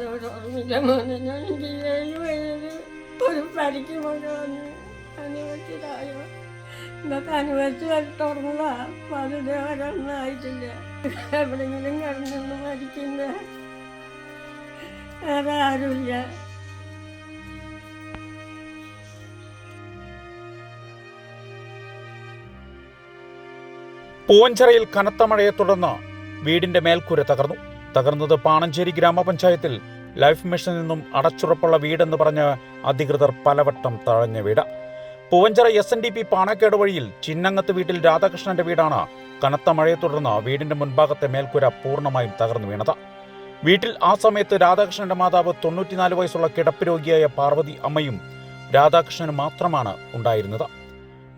അതൊരു ഓർമ്മില്ല മോനെ ഞാൻ എനിക്ക് ഏഴ് വയസ്സിൽ ഒരു പരിക്ക് കൊണ്ട് വന്ന് അനുവദിച്ചതായോ ഇതൊക്കെ അനുവദിച്ച് തുടങ്ങുക അത് ഇതേവരെ ഒന്നും ആയിട്ടില്ല എവിടെയെങ്കിലും കിടന്നൊന്ന് മരിക്കുന്ന വേറെ ആരുമില്ല കനത്ത മഴയെ തുടർന്ന് വീടിന്റെ മേൽക്കൂര തകർന്നു. തകർന്നത് പാണഞ്ചേരി ഗ്രാമപഞ്ചായത്തിൽ ലൈഫ് മിഷനിൽ നിന്നും അടച്ചുറപ്പുള്ള വീടെന്ന് പറഞ്ഞ് അധികൃതർ പലവട്ടം തഴഞ്ഞ വീട്. Poovanchira S N D P Panakkad വഴിയിൽ ചിന്നങ്ങത്ത് വീട്ടിൽ രാധാകൃഷ്ണന്റെ വീടാണ് കനത്ത മഴയെ തുടർന്ന് വീടിന്റെ മുൻഭാഗത്തെ മേൽക്കൂര പൂർണമായും തകർന്നു വീണത്. വീട്ടിൽ ആ സമയത്ത് രാധാകൃഷ്ണന്റെ മാതാവ് തൊണ്ണൂറ്റിനാല് വയസ്സുള്ള കിടപ്പ് രോഗിയായ പാർവതി അമ്മയും രാധാകൃഷ്ണനും മാത്രമാണ് ഉണ്ടായിരുന്നത്.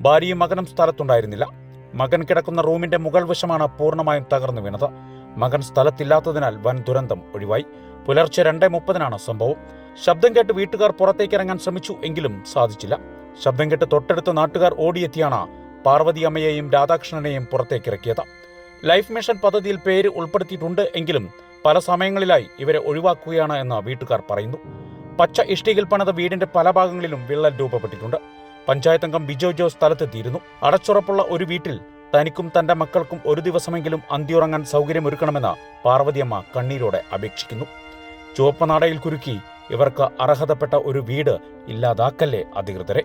ഭാര്യയും മകനും സ്ഥലത്തുണ്ടായിരുന്നില്ല. മകൻ കിടക്കുന്ന റൂമിന്റെ മുകൾ വശമാണ് പൂർണമായും തകർന്നു വീണത്. മകൻ സ്ഥലത്തില്ലാത്തതിനാൽ വൻ ദുരന്തം ഒഴിവായി. പുലർച്ചെ രണ്ടേ മുപ്പതിനാണ് സംഭവം. ശബ്ദം കേട്ട് വീട്ടുകാർ പുറത്തേക്ക് ഇറങ്ങാൻ ശ്രമിച്ചു എങ്കിലും സാധിച്ചില്ല. ശബ്ദം കേട്ട് തൊട്ടടുത്ത നാട്ടുകാർ ഓടിയെത്തിയാണ് പാർവതി അമ്മയെയും രാധാകൃഷ്ണനെയും പുറത്തേക്ക് ഇറക്കിയത്. ലൈഫ് മിഷൻ പദ്ധതിയിൽ പേര് ഉൾപ്പെടുത്തിയിട്ടുണ്ട് എങ്കിലും പല സമയങ്ങളിലായി ഇവരെ ഒഴിവാക്കുകയാണ് എന്ന് വീട്ടുകാർ പറയുന്നു. പച്ച ഇഷ്ടികയിൽ പണിത വീടിന്റെ പല ഭാഗങ്ങളിലും വിള്ളൽ രൂപപ്പെട്ടിട്ടുണ്ട്. പഞ്ചായത്ത് അംഗം ബിജോ ജോസ് സ്ഥലത്തെത്തിയിരുന്നു. അടച്ചുറപ്പുള്ള ഒരു വീട്ടിൽ തനിക്കും തന്റെ മക്കൾക്കും ഒരു ദിവസമെങ്കിലും അന്തിയുറങ്ങാൻ സൗകര്യമൊരുക്കണമെന്ന് പാർവതിയമ്മ കണ്ണീരോടെ അപേക്ഷിക്കുന്നു. ചുവപ്പനാടയിൽ കുരുക്കി ഇവർക്ക് അർഹതപ്പെട്ട ഒരു വീട് ഇല്ലാതാക്കല്ലേ അധികൃതരെ.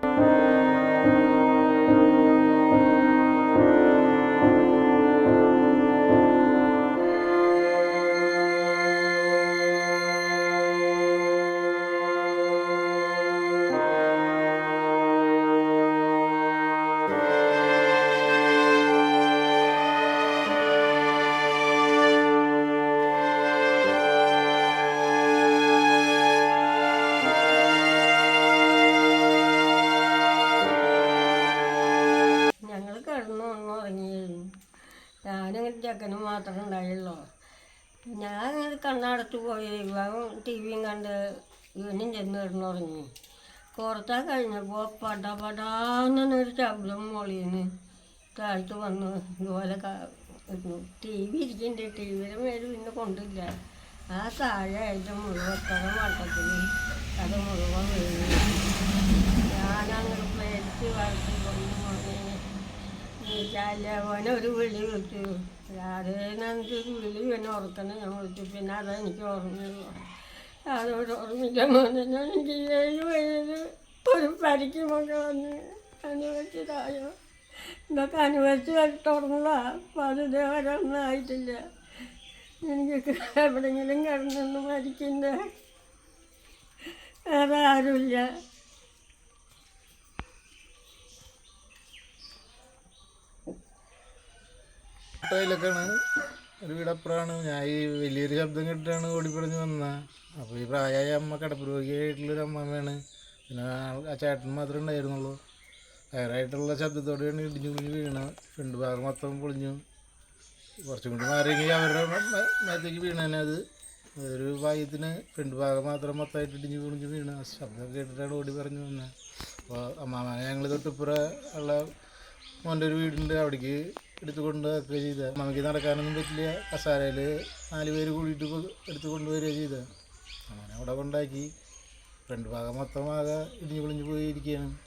ചെക്കനും മാത്രമേ ഉണ്ടായുള്ളൂ. ഞാൻ കണ്ണടച്ച് പോയി. ഇവൻ ടി വിയും കണ്ട് ഇവനും ചെന്ന് കിടന്നുറങ്ങി. കുറച്ചാൽ കഴിഞ്ഞപ്പോൾ പട പടാന്നൊരു ശബ്ദം മോളിന്ന് താഴ്ത്ത് വന്നു. ഇതുപോലെ ടി വി ഇരിക്കുന്നുണ്ട് ടി വിയുടെ മേൽ പിന്നെ കൊണ്ടില്ല. ആ താഴെ അതിന്റെ മുഴുവൻ മട്ടത്തിൽ അത് മുഴുവൻ വീണു. ഞാനങ്ങനെ പേടിച്ച് വരച്ച് കൊണ്ടു ഒരു വിളി വിളിച്ചു രാധേനൊരു വിളി എന്നെ ഓർക്കണം ഞാൻ വിളിച്ചു. പിന്നെ അതെനിക്ക് ഓർമ്മയുള്ളൂ. അതോട് ഓർമ്മിക്കാൻ ഞാൻ എനിക്ക് ഏഴ് വയസ്സിൽ ഒരു പരിക്കുമൊക്കെ വന്ന് അനുവദിച്ചതായോ ഇതൊക്കെ അനുവദിച്ച് തുടങ്ങുക അപ്പം അത് ഇതേവരെ ഒന്നും ആയിട്ടില്ല. എനിക്ക് എവിടെയെങ്കിലും കിടന്നൊന്നും മരിക്കുന്ന വേറെ ആരുമില്ല. ടൈലൊക്കെയാണ് ഒരു വീടപ്പുറമാണ്. ഞാൻ ഈ വലിയൊരു ശബ്ദം കേട്ടിട്ടാണ് ഓടിപ്പറഞ്ഞ് വന്നത് അപ്പോൾ ഈ പ്രായമായ അമ്മ കിടപ്പ് രോഗിയായിട്ടുള്ളൊരു അമ്മമ്മയാണ് പിന്നെ ആ- ചേട്ടൻ മാത്രമേ ഉണ്ടായിരുന്നുള്ളൂ. വയറായിട്ടുള്ള ശബ്ദത്തോടെയാണ് ഇടിഞ്ഞു കുഞ്ഞു വീണത് ഫ്രണ്ട് ഭാഗം മൊത്തം പൊളിഞ്ഞു. കുറച്ചും കൂടി മാറിയെങ്കിൽ അവരുടെ മേത്തേക്ക് വീണേനെ അത്. ഒരു ഭാഗ്യത്തിന് ഫ്രണ്ട് ഭാഗം മാത്രം മൊത്തമായിട്ട് ഇടിഞ്ഞു പൊളിഞ്ഞു വീണ്. ശബ്ദം കേട്ടിട്ടാണ് ഓടി പറഞ്ഞു വന്നത് അപ്പോൾ അമ്മാമ ഞങ്ങൾ തൊട്ടിപ്പുറ ഉള്ള മോന്റെ ഒരു വീടുണ്ട്. അവിടേക്ക് എടുത്തു കൊണ്ടുവരിക ചെയ്ത. നമുക്ക് നടക്കാനൊന്നും പറ്റില്ല. കസാരയിൽ നാല് പേര് കൂടിയിട്ട് എടുത്തു കൊണ്ടുവരിക ചെയ്ത. അങ്ങനെ അവിടെ കൊണ്ടാക്കി. ഫ്രണ്ട് ഭാഗം മൊത്തം ആകെ ഇടിഞ്ഞു പൊളിഞ്ഞു പോയിരിക്കുകയാണ്.